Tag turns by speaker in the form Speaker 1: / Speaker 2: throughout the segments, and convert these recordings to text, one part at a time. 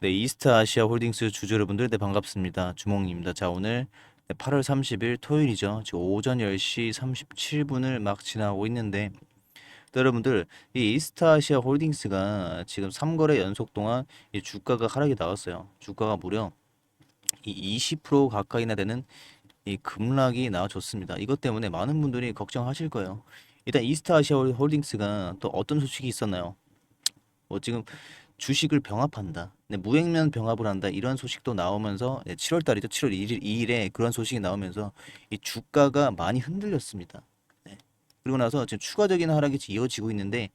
Speaker 1: 네, 이스트 아시아 홀딩스 주주 여러분들, 네, 반갑습니다. 주몽입니다. 자, 오늘 8월 30일 토요일이죠. 지금 오전 10시 37분을 막 지나고 있는데, 네, 여러분들, 이 이스트 아시아 홀딩스가 지금 3거래 연속 동안 이 주가가 하락이 나왔어요. 주가가 무려 이 20% 가까이나 되는 이 급락이 나와줬습니다. 이것 때문에 많은 분들이 걱정하실 거예요. 일단 이스트 아시아 홀딩스가 또 어떤 소식이 있었나요? 뭐 지금 주식을 병합한다. 네, 무액면 병합을 한다. 이런 소식도 나오면서 7월 달이죠. 7월 1일, 2일에 그런 소식이 나오면서 이 주가가 많이 흔들렸습니다. 네. 그리고 나서 지금 추가적인 하락이 이어지고 있는데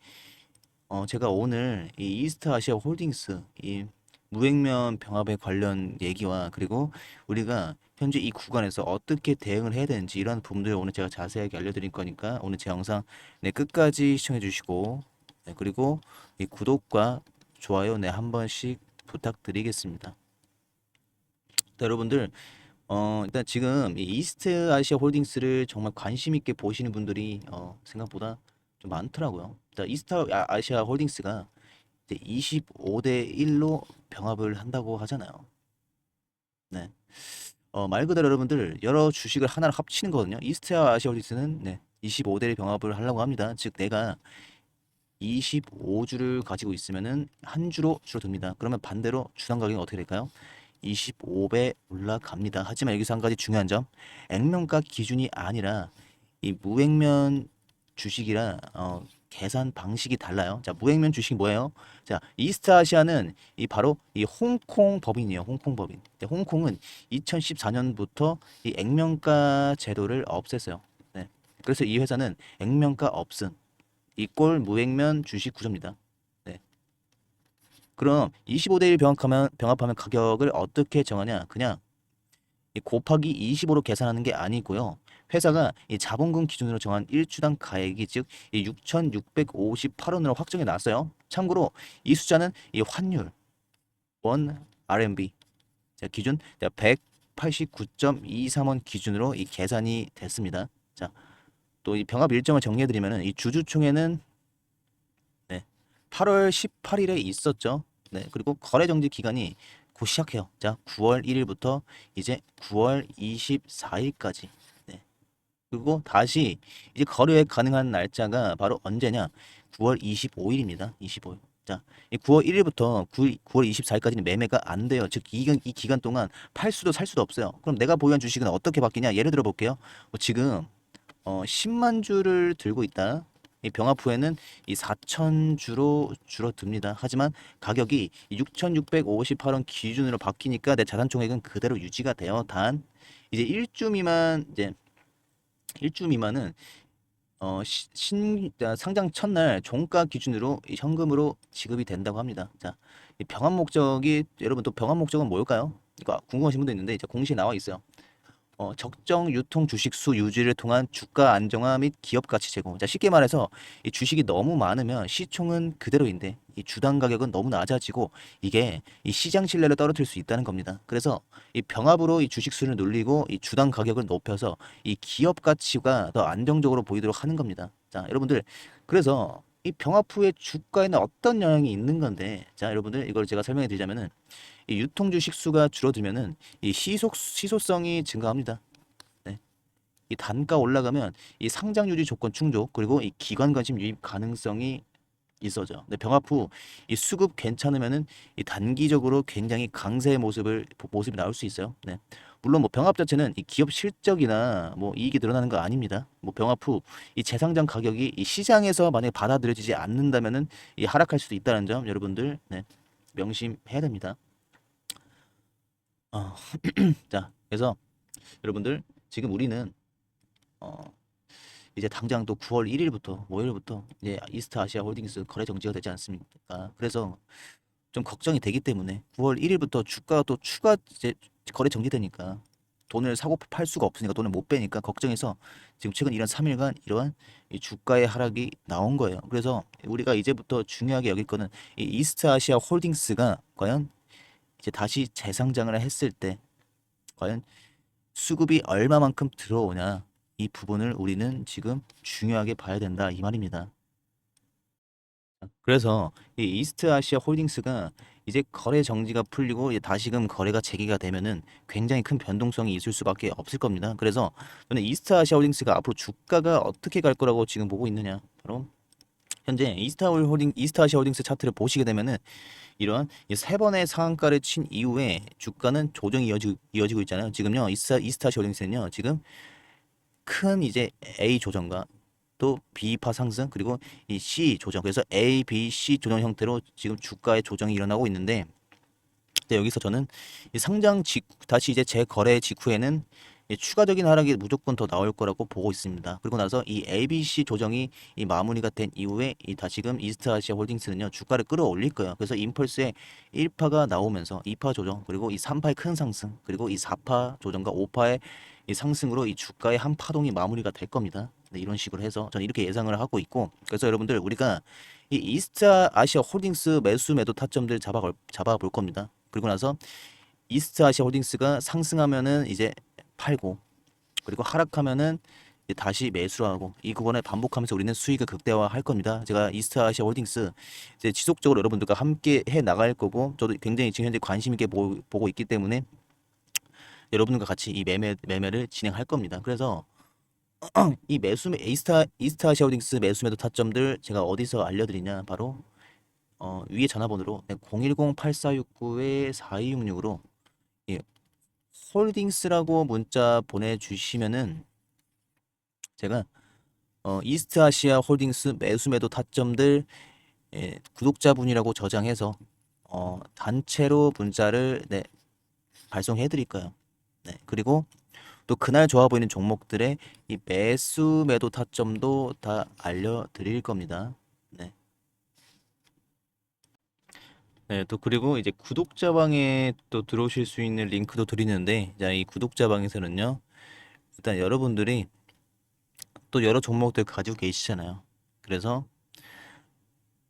Speaker 1: 어, 제가 오늘 이 이스트 아시아 홀딩스 이 무액면 병합에 관련 얘기와 그리고 우리가 현재 이 구간에서 어떻게 대응을 해야 되는지 이런 부분들 오늘 제가 자세하게 알려드릴 거니까 오늘 제 영상 네, 끝까지 시청해 주시고 네, 그리고 이 구독과 좋아요 네, 한 번씩 부탁드리겠습니다. 네, 여러분들 어, 일단 지금 이 이스트 아시아 홀딩스를 정말 관심 있게 보시는 분들이 어, 생각보다 좀 많더라고요. 일단 이스트 아- 아시아 홀딩스가 이제 25대 1로 병합을 한다고 하잖아요. 네. 어, 말 그대로 여러분들 여러 주식을 하나로 합치는 거거든요. 이스트 아시아 홀딩스는 네, 25대 병합을 하려고 합니다. 즉 내가 25주를 가지고 있으면은 한 주로 줄어듭니다. 그러면 반대로 주당 가격이 어떻게 될까요? 25배 올라갑니다. 하지만 여기서 한 가지 중요한 점, 액면가 기준이 아니라 이 무액면 주식이라 어, 계산 방식이 달라요. 자, 무액면 주식이 뭐예요? 자, 이스트 아시아는 이 바로 이 홍콩 법인이에요. 홍콩 법인. 홍콩은 2014년부터 이 액면가 제도를 없앴어요. 네. 그래서 이 회사는 액면가 없음 이꼴 무액면 주식 구조입니다. 네. 그럼 25대 1 병합하면 병합하면 가격을 어떻게 정하냐? 그냥 이 곱하기 25로 계산하는 게 아니고요. 회사가 이 자본금 기준으로 정한 1주당 가액이 즉 6,658원으로 확정해 놨어요. 참고로 이 숫자는 이 환율 원 RMB 자, 기준 189.23원 기준으로 이 계산이 됐습니다. 자, 또 이 병합 일정을 정리해 드리면은 이 주주총회는 네, 8월 18일에 있었죠. 네, 그리고 거래 정지 기간이 곧 시작해요. 자, 9월 1일부터 이제 9월 24일까지. 네. 그리고 다시 이제 거래 가능한 날짜가 바로 언제냐? 9월 25일입니다. 25일. 자, 이 9월 1일부터 9, 9월 24일까지는 매매가 안 돼요. 즉, 이 이 기간 동안 팔 수도 살 수도 없어요. 그럼 내가 보유한 주식은 어떻게 바뀌냐? 예를 들어 볼게요. 뭐 지금 어, 10만 주를 들고 있다. 이 병합 후에는 이 4천 주로 줄어듭니다. 하지만 가격이 6,658원 기준으로 바뀌니까 내 자산 총액은 그대로 유지가 돼요. 단 이제 일주 미만 이제 일주 미만은 어, 시- 신, 아, 상장 첫날 종가 기준으로 이 현금으로 지급이 된다고 합니다. 자, 이 병합 목적이 여러분 또 병합 목적은 뭘까요? 이거 궁금하신 분도 있는데 이제 공시에 나와 있어요. 어, 적정 유통 주식 수 유지를 통한 주가 안정화 및 기업 가치 제공. 자, 쉽게 말해서 이 주식이 너무 많으면 시총은 그대로인데 이 주당 가격은 너무 낮아지고 이게 이 시장 신뢰를 떨어뜨릴 수 있다는 겁니다. 그래서 이 병합으로 이 주식 수를 늘리고 이 주당 가격을 높여서 이 기업 가치가 더 안정적으로 보이도록 하는 겁니다. 자, 여러분들 그래서 이 병합 후에 주가에는 어떤 영향이 있는 건데 자, 여러분들 이걸 제가 설명해 드리자면은 이 유통 주식 수가 줄어들면은 이 시속 시소성이 증가합니다. 네. 이 단가 올라가면 이 상장 유지 조건 충족 그리고 이 기관 관심 유입 가능성이 있어져. 근데 병합 후 이 수급 괜찮으면은 이 단기적으로 굉장히 강세의 모습을 모습이 나올 수 있어요. 네. 물론 뭐 병합 자체는 이 기업 실적이나 뭐 이익이 늘어나는 거 아닙니다. 뭐 병합 후 이 재상장 가격이 이 시장에서 만약에 받아들여지지 않는다면은 이 하락할 수도 있다는 점 여러분들 네. 명심해야 됩니다. 어, 자, 그래서 여러분들 지금 우리는 어, 이제 당장 또 9월 1일부터 목요일부터 이제 이스트 아시아 홀딩스 거래 정지가 되지 않습니까? 그래서 좀 걱정이 되기 때문에 9월 1일부터 주가가 또 추가 이제 거래 정지되니까 돈을 사고 팔 수가 없으니까 돈을 못 빼니까 걱정해서 지금 최근 이런 3일간 이러한 이 주가의 하락이 나온 거예요. 그래서 우리가 이제부터 중요하게 여길 거는 이 이스트 아시아 홀딩스가 과연 이제 다시 재상장을 했을 때 과연 수급이 얼마만큼 들어오냐 이 부분을 우리는 지금 중요하게 봐야 된다 이 말입니다. 그래서 이 이스트 아시아 홀딩스가 이제 거래 정지가 풀리고 다시금 거래가 재개가 되면은 굉장히 큰 변동성이 있을 수밖에 없을 겁니다. 그래서 저는 이스타아시아 홀딩스가 앞으로 주가가 어떻게 갈 거라고 지금 보고 있느냐. 바로 현재 홀딩 이스타 아시아 홀딩스 차트를 보시게 되면은 이런 이세 번의 상한가를 친 이후에 주가는 조정이 이어지고, 이어지고 있잖아요. 지금요 이스타 이스타아시아 홀딩스는요 지금 큰 이제 A 조정과 또 B파 상승 그리고 이 C 조정 그래서 A, B, C 조정 형태로 지금 주가의 조정이 일어나고 있는데 근데 여기서 저는 이 상장 직 다시 이제 재거래 직후에는 이 추가적인 하락이 무조건 더 나올 거라고 보고 있습니다. 그리고 나서 이 ABC 조정이 이 마무리가 된 이후에 이 다시금 이스트아시아 홀딩스는요 주가를 끌어올릴 거예요. 그래서 임펄스의 1파가 나오면서 2파 조정 그리고 이 3파의 큰 상승 그리고 이 4파 조정과 5파의 이 상승으로 이 주가의 한 파동이 마무리가 될 겁니다. 네, 이런 식으로 해서 저는 이렇게 예상을 하고 있고 그래서 여러분들 우리가 이 이스타 아시아 홀딩스 매수 매도 타점들 잡아 잡아 볼 겁니다. 그리고 나서 이스타 아시아 홀딩스가 상승하면은 이제 팔고 그리고 하락하면은 다시 매수를 하고 이 구간을 반복하면서 우리는 수익을 극대화할 겁니다. 제가 이스타 아시아 홀딩스 이제 지속적으로 여러분들과 함께 해 나갈 거고 저도 굉장히 지금 현재 관심 있게 보, 보고 있기 때문에 여러분과 같이 이 매매 매매를 진행할 겁니다. 그래서 이 매수 매- 이스타 이스타 아시아 홀딩스 매수 매도 타점들 제가 어디서 알려드리냐 바로 어, 위에 전화번호로 010-8469-4266으로 예, 홀딩스라고 문자 보내주시면은 제가 어, 이스트 아시아 홀딩스 매수 매도 타점들 예, 구독자분이라고 저장해서 어, 단체로 문자를 네, 발송해 드릴 거예요. 네, 그리고 또 그날 좋아 보이는 종목들의 이 매수 매도 타점도 다 알려 드릴 겁니다. 네. 네, 또 그리고 이제 구독자 방에 또 들어오실 수 있는 링크도 드리는데, 자, 이 구독자 방에서는요, 일단 여러분들이 또 여러 종목들 가지고 계시잖아요. 그래서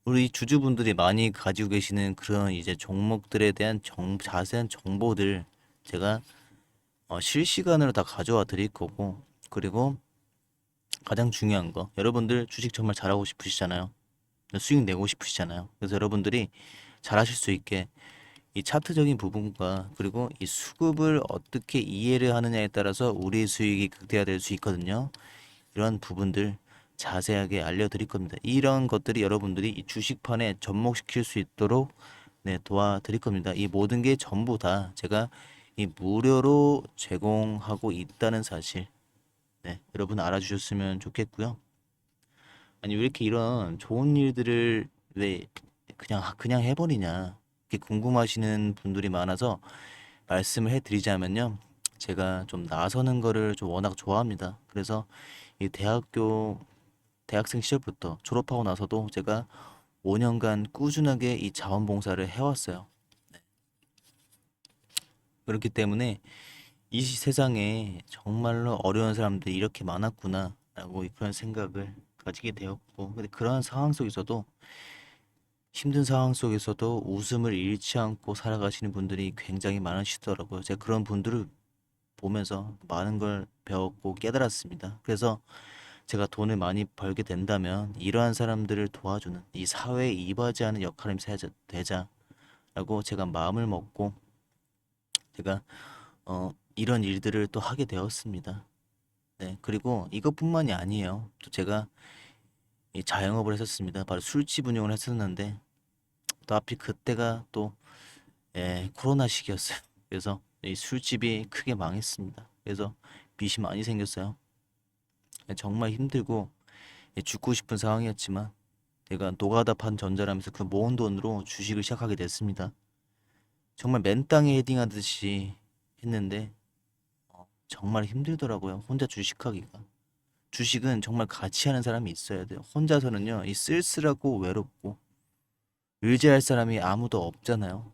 Speaker 1: 우리 주주분들이 많이 가지고 계시는 그런 이제 종목들에 대한 정, 자세한 정보들 제가 어, 실시간으로 다 가져와 드릴 거고, 그리고 가장 중요한 거, 여러분들 주식 정말 잘하고 싶으시잖아요. 수익 내고 싶으시잖아요. 그래서 여러분들이 잘하실 수 있게 이 차트적인 부분과 그리고 이 수급을 어떻게 이해를 하느냐에 따라서 우리의 수익이 극대화될 수 있거든요. 이런 부분들 자세하게 알려드릴 겁니다. 이런 것들이 여러분들이 이 주식판에 접목시킬 수 있도록 네, 도와드릴 겁니다. 이 모든 게 전부 다 제가 이 무료로 제공하고 있다는 사실 네, 여러분 알아주셨으면 좋겠고요. 아니 왜 이렇게 이런 좋은 일들을 왜 그냥 그냥 해버리냐 이렇게 궁금하시는 분들이 많아서 말씀을 해드리자면요. 제가 좀 나서는 거를 좀 워낙 좋아합니다. 그래서 이 대학교 대학생 시절부터 졸업하고 나서도 제가 5년간 꾸준하게 이 자원봉사를 해왔어요. 그렇기 때문에 이 세상에 정말로 어려운 사람들이 이렇게 많았구나 라고 그런 생각을 가지게 되었고, 근데 그러한 상황 속에서도 힘든 상황 속에서도 웃음을 잃지 않고 살아가시는 분들이 굉장히 많으시더라고요. 제가 그런 분들을 보면서 많은 걸 배웠고 깨달았습니다. 그래서 제가 돈을 많이 벌게 된다면 이러한 사람들을 도와주는 이 사회에 이바지하는 역할을 되자라고 제가 마음을 먹고 제가 어, 이런 일들을 또 하게 되었습니다. 네, 그리고 이것뿐만이 아니에요. 또 제가 이 자영업을 했었습니다. 바로 술집 운영을 했었는데 또 하필 그때가 또 예, 코로나 시기였어요. 그래서 이 술집이 크게 망했습니다. 그래서 빚이 많이 생겼어요. 예, 정말 힘들고 예, 죽고 싶은 상황이었지만 제가 노가다 판 전자라면서 그 모은 돈으로 주식을 시작하게 됐습니다. 정말 맨 땅에 헤딩하듯이 했는데 어, 정말 힘들더라고요. 혼자 주식하기가. 주식은 정말 같이 하는 사람이 있어야 돼요. 혼자서는요, 이 쓸쓸하고 외롭고 의지할 사람이 아무도 없잖아요.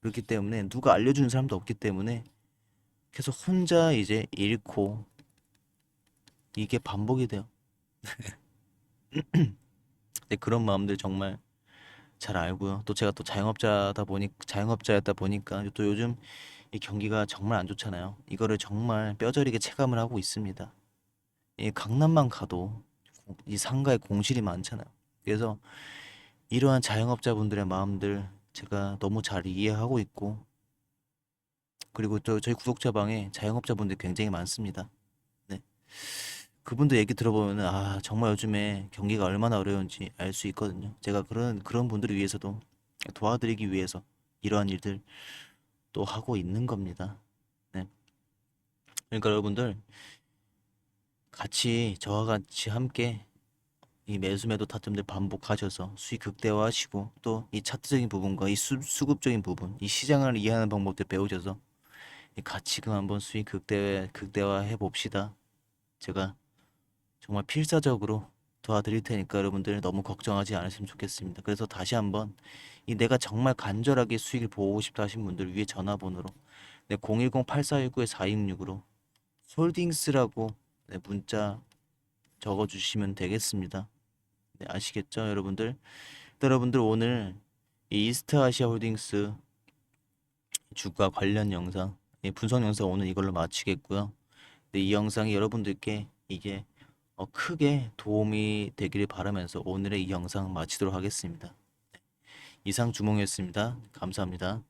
Speaker 1: 그렇기 때문에 누가 알려주는 사람도 없기 때문에 계속 혼자 이제 잃고 이게 반복이 돼요. 근데 그런 마음들 정말 잘 알고요. 또 제가 또 자영업자다 보니 자영업자였다 보니까 또 요즘 이 경기가 정말 안 좋잖아요. 이거를 정말 뼈저리게 체감을 하고 있습니다. 이 강남만 가도 이 상가에 공실이 많잖아요. 그래서 이러한 자영업자분들의 마음들 제가 너무 잘 이해하고 있고 그리고 또 저희 구독자 방에 자영업자분들 굉장히 많습니다. 네. 그분들 얘기 들어보면은 아 정말 요즘에 경기가 얼마나 어려운지 알 수 있거든요. 제가 그런 그런 분들을 위해서도 도와드리기 위해서 이러한 일들 또 하고 있는 겁니다. 네. 그러니까 여러분들 같이 저와 같이 함께 이 매수매도 타점들 반복하셔서 수익 극대화하시고 또 이 차트적인 부분과 이 수, 수급적인 부분, 이 시장을 이해하는 방법들 배우셔서 이 가치금 한번 수익 극대화 극대화 해 봅시다. 제가 정말 필사적으로 도와드릴 테니까 여러분들 너무 걱정하지 않으시면 좋겠습니다. 그래서 다시 한번 이 내가 정말 간절하게 수익을 보고 싶다 하신 분들 위에 전화번호로 네, 010-8419-4266으로 홀딩스라고 네, 문자 적어주시면 되겠습니다. 네, 아시겠죠, 여러분들? 네, 여러분들 오늘 이 이스트 아시아 홀딩스 주가 관련 영상, 이 분석 영상 오늘 이걸로 마치겠고요. 네, 이 영상이 여러분들께 이게 어, 크게 도움이 되기를 바라면서 오늘의 이 영상 마치도록 하겠습니다. 네, 이상 주몽이었습니다. 감사합니다.